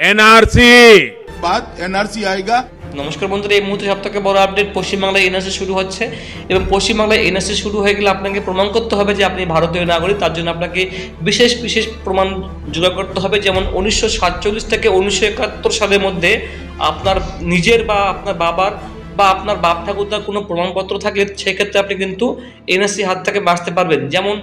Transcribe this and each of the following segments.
NRC. বাদ NRC আয়েগা নমস্কার বন্ধুরা এই মুহূর্তে সব থেকে বড় আপডেট পশ্চিমবাংলায় এনআরসি শুরু হচ্ছে এবং পশ্চিমবাংলায় এনআরসি শুরু হয়ে গেলে আপনাকে প্রমাণ করতে হবে যে আপনি ভারতীয় নাগরিক তার জন্য আপনাকে বিশেষ বিশেষ প্রমাণ জোগাড় করতে হবে। যেমন উনিশশো সাতচল্লিশ থেকে উনিশশো একাত্তর সালের মধ্যে আপনার নিজের বা আপনার বাবার বা আপনার বাপ ঠাকুরদার কোনো প্রমাণপত্র থাকলে সেক্ষেত্রে আপনি কিন্তু এনআরসি হাত থেকে বাঁচতে পারবেন। যেমন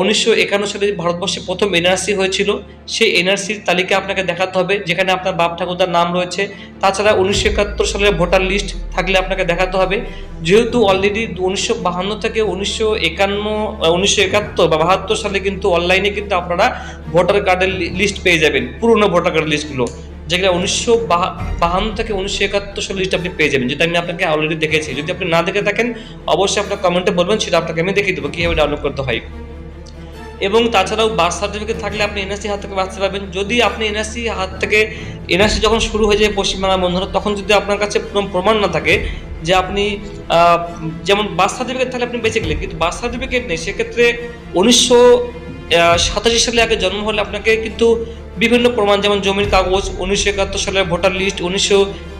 উনিশশো একান্ন সালে ভারতবর্ষে প্রথম এনআরসি হয়েছিল, সেই এনআরসির তালিকা আপনাকে দেখাতে হবে, যেখানে আপনার বাপ ঠাকুরদার নাম রয়েছে। তাছাড়া উনিশশো একাত্তর সালের ভোটার লিস্ট থাকলে আপনাকে দেখাতে হবে। যেহেতু অলরেডি উনিশশো বাহান্ন থেকে উনিশশো একান্ন উনিশশো একাত্তর বা বাহাত্তর সালে কিন্তু অনলাইনে কিন্তু আপনারা ভোটার কার্ডের লিস্ট পেয়ে যাবেন, পুরনো ভোটার কার্ডের লিস্টগুলো যেগুলো উনিশশো বাহান্ন থেকে উনিশশো একাত্তর সালের লিস্ট আপনি পেয়ে যাবেন। যেটা আমি আপনাকে অলরেডি দেখেছি, যদি আপনি না দেখে থাকেন, অবশ্যই আপনার কমেন্টে বলবেন, সেটা আপনাকে আমি দেখিয়ে দেবো, কীভাবে ডাউনলোড করতে হয়। এবং তাছাড়াও বার্থ সার্টিফিকেট থাকলে আপনি এনআরসি হাত থেকে বাঁচতে পারবেন। যদি আপনি এনআরসি হাত থেকে এনআরসি যখন শুরু হয়ে যায় পশ্চিমবাংলা বন্ধুরা, তখন যদি আপনার কাছে কোনো প্রমাণ না থাকে যে আপনি যেমন বার্থ সার্টিফিকেট থাকলে আপনি বেঁচে গেলেন, কিন্তু বার্থ সার্টিফিকেট নেই, সেক্ষেত্রে উনিশশো সাতাশি সালে আগে জন্ম হলে আপনাকে কিন্তু বিভিন্ন প্রমাণ, যেমন জমির কাগজ, উনিশশো একাত্তর সালের ভোটার লিস্ট উনিশশো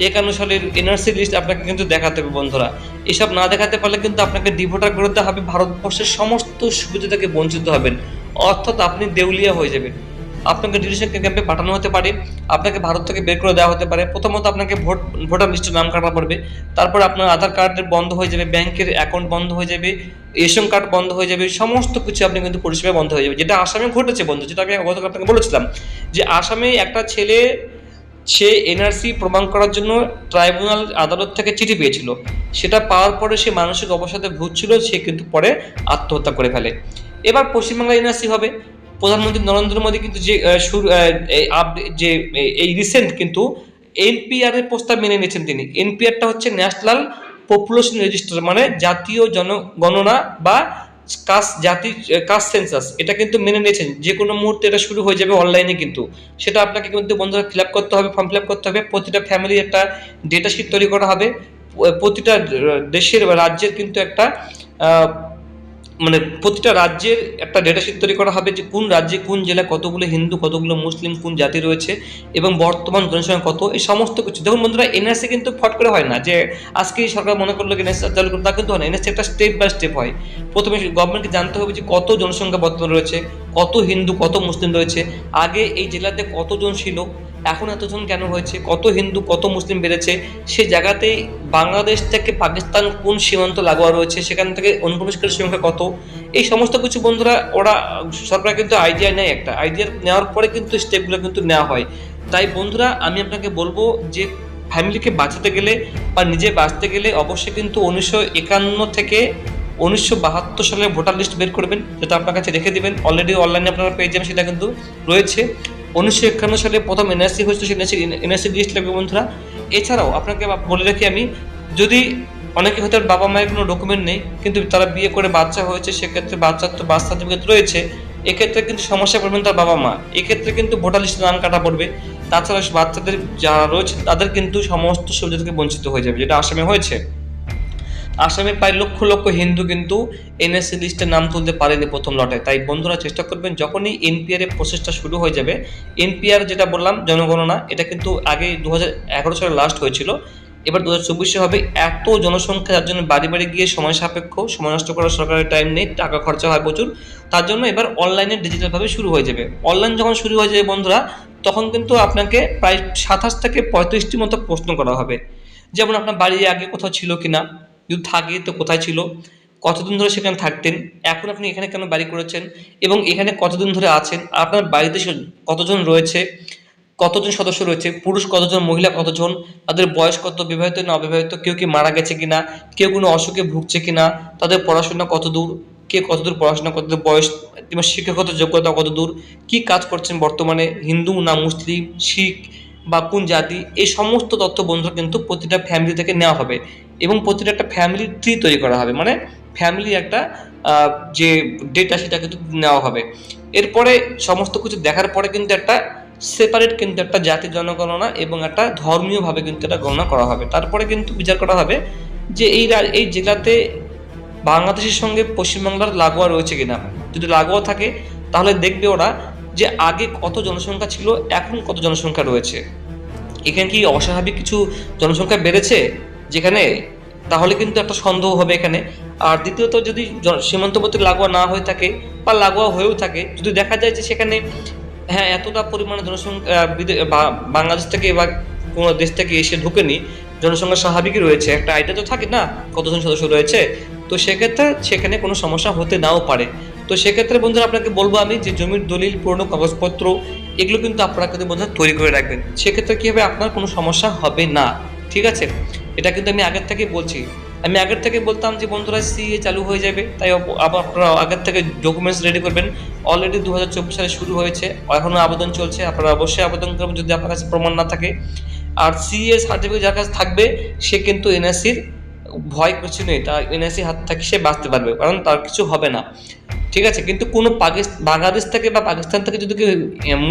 একান্ন সালের এনআরসি লিস্ট আপনাকে কিন্তু দেখাতে হবে বন্ধুরা। এসব না দেখাতে পারলে কিন্তু আপনাকে ডিভোটার করতে হবে, ভারতবর্ষের সমস্ত সুবিধা থেকে বঞ্চিত হবেন। অর্থাৎ আপনি দেউলিয়া হয়ে যাবেন। আপনাকে ডিটেশন ক্যাম্পে পাঠানো হতে পারে, আপনাকে ভারত থেকে বের করে দেওয়া হতে পারে। প্রথমত আপনাকে ভোট, ভোটার লিস্টের নাম কাটা পড়বে। তারপর আপনার আধার কার্ডের বন্ধ হয়ে যাবে ব্যাংকের অ্যাকাউন্ট বন্ধ হয়ে যাবে রেশন কার্ড বন্ধ হয়ে যাবে, সমস্ত কিছু আপনি কিন্তু পরিষেবা বন্ধ হয়ে যাবে। যেটা আসামে ঘটেছে বন্ধু, যেটা আমি গতকাল আপনাকে বলেছিলাম, যে আসামে একটা ছেলে, সে এনআরসি প্রমাণ করার জন্য ট্রাইব্যুনাল আদালত থেকে চিঠি পেয়েছিল। সেটা পাওয়ার পরে সে মানসিক অবসাদে ভুগছিল, সে কিন্তু পরে আত্মহত্যা করে ফেলে। এবার পশ্চিমবাংলা এনআরসি হবে। প্রধানমন্ত্রী নরেন্দ্র মোদী কিন্তু যে যে, এই- রিসেন্ট কিন্তু এনপিআর এর প্রস্তাব মেনে নিয়েছেন তিনি। এনপিআরটা হচ্ছে ন্যাশনাল পপুলেশন রেজিস্টার মানে জাতীয় জনগণনা বা কাস্ট জাতি, কাস্ট সেন্সাস এটা কিন্তু মেনে নিয়েছেন। যে কোনো মুহূর্তে এটা শুরু হয়ে যাবে অনলাইনে কিন্তু। সেটা আপনাকে কিন্তু বন্ধুরা ফিল আপ করতে হবে ফর্ম ফিল আপ করতে হবে। প্রতিটা ফ্যামিলির একটা ডেটা শিট তৈরি করা হবে। প্রতিটা দেশের বা রাজ্যের কিন্তু একটা মানে প্রতিটা রাজ্যের একটা ডেটা শিট তৈরি করা হবে যে কোন রাজ্যে কোন জেলায় কতগুলো হিন্দু, কতগুলো মুসলিম, কোন জাতি রয়েছে এবং বর্তমান জনসংখ্যা কত, এই সমস্ত কিছু। দেখুন বন্ধুরা এনআরসি কিন্তু ফট করে হয় না যে আজকেই সরকার মনে করল এনআরসি চালু করতে তা কিন্তু হয় না। একটা স্টেপ বাই স্টেপ হয়। প্রথমে গভর্নমেন্টকে জানতে হবে যে কত জনসংখ্যা বর্তমানে রয়েছে, কত হিন্দু, কত মুসলিম রয়েছে। আগে এই জেলাতে কতজন ছিল এখন এতজন কেন হয়েছে? কত হিন্দু, কত মুসলিম বেড়েছে? সে জায়গাতে বাংলাদেশ থেকে পাকিস্তান কোন সীমান্ত লাগোয়া রয়েছে? সেখান থেকে অনুপ্রবেশকারীর সংখ্যা কত? এই সমস্ত কিছু বন্ধুরা, ওরা সরকার কিন্তু আইডিয়া নেয় একটা। আইডিয়া নেওয়ার পরে কিন্তু স্টেপগুলো কিন্তু নেওয়া হয়। তাই বন্ধুরা, আমি আপনাকে বলব যে ফ্যামিলিকে বাঁচাতে গেলে বা নিজে বাঁচতে গেলে অবশ্যই কিন্তু উনিশশো একান্ন থেকে উনিশশো বাহাত্তর সালে ভোটার লিস্ট বের করবেন। যেটা আপনার কাছে রেখে দেবেন। অলরেডি অনলাইনে আপনারা পেয়ে যাবেন, সেটা কিন্তু রয়েছে। উনিশশো একান্ন সালে প্রথম এনআরসি হয়েছিল সেই এনআরসি এনআরসি লাগবে বন্ধুরা। এছাড়াও আপনাকে বলে রাখি আমি, যদি অনেকে হয়তো বাবা মায়ের কোনো ডকুমেন্ট নেই, কিন্তু তারা বিয়ে করে বাচ্চা হয়েছে, সেক্ষেত্রে বাচ্চার তো বার্থ সার্টিফিকেট রয়েছে, এক্ষেত্রে কিন্তু সমস্যা পড়বেন তার বাবা মা। এক্ষেত্রে কিন্তু ভোটার লিস্টে নাম কাটা পড়বে। তাছাড়া বাচ্চাদের যারা রয়েছে, তাদের কিন্তু সমস্ত সুবিধা থেকে বঞ্চিত হয়ে যাবে, যেটা আসামে হয়েছে। আসামে প্রায় লক্ষ লক্ষ হিন্দু কিন্তু এনএসসি লিস্টে নাম তুলতে পারেনি প্রথম লটে। তাই বন্ধুরা চেষ্টা করবেন, যখনই এনপিআর এর প্রসেসটা শুরু হয়ে যাবে এনপিআর যেটা বললাম, জনগণনা, এটা কিন্তু আগে দু সালে লাস্ট হয়েছিল। এবার দু হাজার হবে এত জনসংখ্যা, যার জন্য বাড়ি বাড়ি গিয়ে সময় সাপেক্ষ, সময় নষ্ট করার সরকারের টাইম নেই, টাকা খরচা হয় প্রচুর। তার জন্য এবার অনলাইনে ডিজিটালভাবে শুরু হয়ে যাবে। অনলাইন যখন শুরু হয়ে যাবে বন্ধুরা, তখন কিন্তু আপনাকে প্রায় সাতাশ থেকে পঁয়ত্রিশটি মতো প্রশ্ন করা হবে। যেমন আপনার বাড়ি আগে কোথাও ছিল কিনা যদি থাকে তো কোথায় ছিল? কতদিন ধরে সেখানে থাকতেন? এখন আপনি এখানে কেন বাড়ি করেছেন? এবং এখানে কতদিন ধরে আছেন? আপনার বাড়িতে কতজন রয়েছে? কতজন সদস্য রয়েছে? পুরুষ কতজন, মহিলা কতজন? তাদের বয়স কত, বিবাহিত না অবিবাহিত? কেউ কি মারা গেছে কিনা? কেউ কোনো অসুখে ভুগছে কিনা? তাদের পড়াশোনা কত দূর? কে কতদূর পড়াশোনা কত দূর বয়স কিংবা শিক্ষাগত যোগ্যতা কত দূর? কি কাজ করছেন বর্তমানে? হিন্দু না মুসলিম, শিখ বা কোন জাতি? এই সমস্ত তথ্য বন্ধুরা কিন্তু প্রতিটা ফ্যামিলি থেকে নেওয়া হবে। এবং প্রতিটা একটা ফ্যামিলি ট্রি তৈরি করা হবে। মানে ফ্যামিলি একটা যে ডেটা সেটা কিন্তু নেওয়া হবে। এরপরে সমস্ত কিছু দেখার পরে কিন্তু একটা সেপারেট কিন্তু একটা জাতি জনগণনা এবং একটা ধর্মীয়ভাবে কিন্তু এটা গণনা করা হবে। তারপরে কিন্তু বিচার করা হবে যে এই এই জেলাতে বাংলাদেশের সঙ্গে পশ্চিমবাংলার লাগোয়া রয়েছে কিনা। যদি লাগোয়া থাকে, তাহলে দেখবে ওরা যে আগে কত জনসংখ্যা ছিল, এখন কত জনসংখ্যা রয়েছে। এখানে কি অস্বাভাবিক কিছু জনসংখ্যা বেড়েছে? যেখানে তাহলে কিন্তু একটা সন্দেহ হবে এখানে। আর দ্বিতীয়ত যদি সীমান্তবর্তী লাগোয়া না হয়ে থাকে বা লাগোয়া হয়েও থাকে, যদি দেখা যায় যে সেখানে হ্যাঁ এতটা পরিমাণে জনসংখ্যা বাংলাদেশ থেকে বা কোনো দেশ থেকে এসে ঢুকেনি, জনসংখ্যা স্বাভাবিকই রয়েছে। একটা আইডিয়া তো থাকে না, কতজন সদস্য রয়েছে। তো সেক্ষেত্রে সেখানে কোনো সমস্যা হতে নাও পারে। তো সেক্ষেত্রে বন্ধুরা, আপনাকে বলব আমি যে জমির দলিল, পুরনো কাগজপত্র, এগুলো কিন্তু আপনারা কিন্তু বন্ধুরা তৈরি করে রাখবেন। সেক্ষেত্রে কি হবে? আপনার কোনো সমস্যা হবে না। ঠিক আছে? এটা কিন্তু আমি আগের থেকে বলছি। আমি আগের থেকে বলতাম যে, বন্ধুরা, সিএ চালু হয়ে যাবে। তাই আপনারা আগের থেকে ডকুমেন্টস রেডি করবেন। অলরেডি দু হাজার চব্বিশ সালে শুরু হয়েছে এখনও আবেদন চলছে। আপনারা অবশ্যই আবেদন করবেন যদি আপনার কাছে প্রমাণ না থাকে। আর সিএ সার্টিফিকেট যার কাছে থাকবে, সে কিন্তু এনআরসির ভয় কিছু নেই তার এনআরসি হাত থেকে সে বাঁচতে পারবে, কারণ তার কিছু হবে না। ঠিক আছে? কিন্তু কোনো বাংলাদেশ থেকে বা পাকিস্তান থেকে যদি কেউ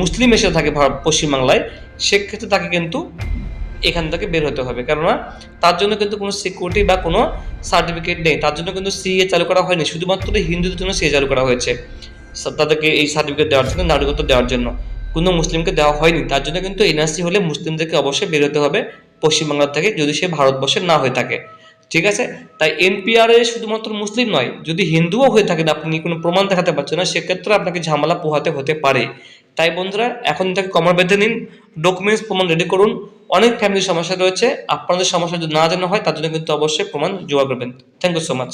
মুসলিম এসে থাকে পশ্চিমবাংলায়, সেক্ষেত্রে তাকে কিন্তু এখান থেকে বের হতে হবে। কেননা তার জন্য কিন্তু কোনো সিকিউরিটি বা কোনো সার্টিফিকেট নেই। তার জন্য কিন্তু সিএ চালু করা হয়নি। শুধুমাত্র হিন্দুদের জন্য সিএ চালু করা হয়েছে। তাদেরকে এই সার্টিফিকেট দেওয়ার জন্য, নাগরিকত্ব দেওয়ার জন্য। কোনো মুসলিমকে দেওয়া হয়নি। তার জন্য কিন্তু এনআরসি হলে মুসলিমদেরকে অবশ্যই বের হতে হবে পশ্চিমবাংলা থেকে, যদি সে ভারতবর্ষের না হয়ে থাকে। ঠিক আছে? তাই এনপিআর এ শুধুমাত্র মুসলিম নয়, যদি হিন্দুও হয়ে থাকেন আপনি কোনো প্রমাণ দেখাতে পারছেন না, সেক্ষেত্রে আপনাকে ঝামেলা পোহাতে হতে পারে। তাই বন্ধুরা, এখন থেকে কমর বেঁধে নিন ডকুমেন্টস প্রমাণ রেডি করুন। অনেক ফ্যামিলির সমস্যা রয়েছে, আপনাদের সমস্যা যদি না জানা হয়, তার জন্য কিন্তু অবশ্যই প্রমাণ জোগাড় করবেন। Thank you so much